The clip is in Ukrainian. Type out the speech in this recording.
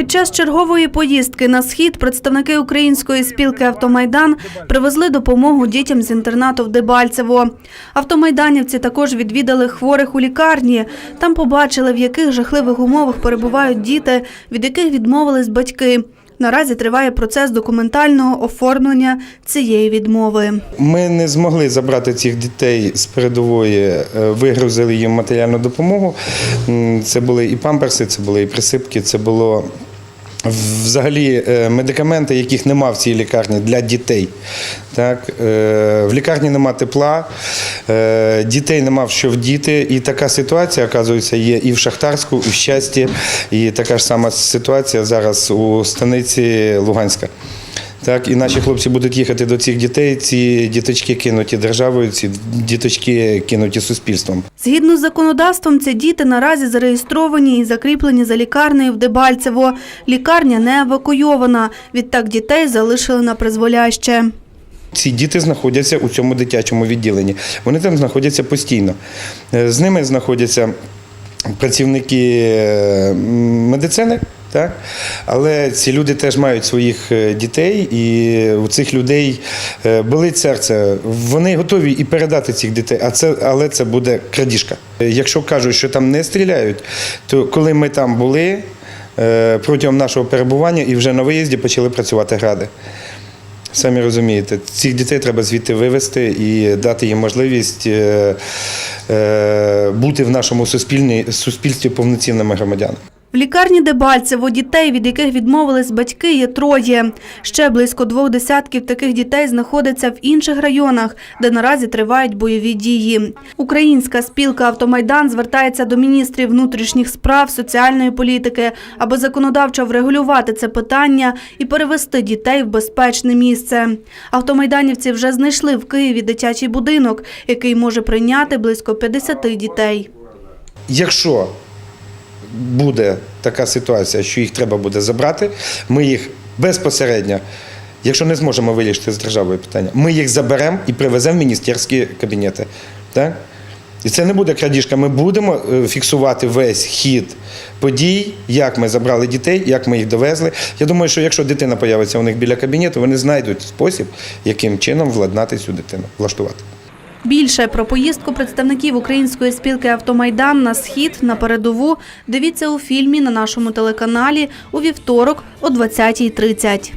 Під час чергової поїздки на схід представники української спілки Автомайдан привезли допомогу дітям з інтернату в Дебальцево. Автомайданівці також відвідали хворих у лікарні. Там побачили, в яких жахливих умовах перебувають діти, від яких відмовились батьки. Наразі триває процес документального оформлення цієї відмови. Ми не змогли забрати цих дітей з передової, е, вигрузили їм матеріальну допомогу. Це були і памперси, це були і присипки, це було взагалі е, медикаменти, яких нема в цій лікарні для дітей. Так? е, В лікарні нема тепла, е, дітей нема в що вдіти. І така ситуація, оказується, є і в Шахтарську, і в Щасті. І така ж сама ситуація зараз у станиці Луганська. Так, і наші хлопці будуть їхати до цих дітей. Ці діточки кинуті державою, ці діточки кинуті суспільством. Згідно з законодавством, ці діти наразі зареєстровані і закріплені за лікарнею в Дебальцево. Лікарня не евакуйована. Відтак дітей залишили на призволяще. Ці діти знаходяться у цьому дитячому відділенні. Вони там знаходяться постійно. Е, З ними знаходяться працівники е, медицини. Так? Але ці люди теж мають своїх е, дітей, і у цих людей е, болить серце. Вони готові і передати цих дітей, а це, але це буде крадіжка. Е, Якщо кажуть, що там не стріляють, то коли ми там були протягом нашого перебування і вже на виїзді почали працювати гради. Самі розумієте, цих дітей треба звідти вивезти і дати їм можливість бути в нашому суспільстві повноцінними громадянами. В лікарні Дебальцево дітей, від яких відмовились батьки, є троє. Ще близько двох десятків таких дітей знаходиться в інших районах, де наразі тривають бойові дії. Українська спілка Автомайдан звертається до міністрів внутрішніх справ, соціальної політики, аби законодавчо врегулювати це питання і перевести дітей в безпечне місце. Автомайданівці вже знайшли в Києві дитячий будинок, який може прийняти близько 50 дітей. Якщо буде така ситуація, що їх треба буде забрати, ми їх безпосередньо, якщо не зможемо вирішити з державою питання, ми їх заберемо і привеземо в міністерські кабінети. Так? І це не буде крадіжка. Ми будемо е, фіксувати весь хід подій, як ми забрали дітей, як ми їх довезли. Я думаю, що якщо дитина появиться у них біля кабінету, вони знайдуть спосіб, яким чином владнати цю дитину, влаштувати. Більше про поїздку представників української спілки Автомайдан на схід на передову дивіться у фільмі на нашому телеканалі у вівторок о 20.30.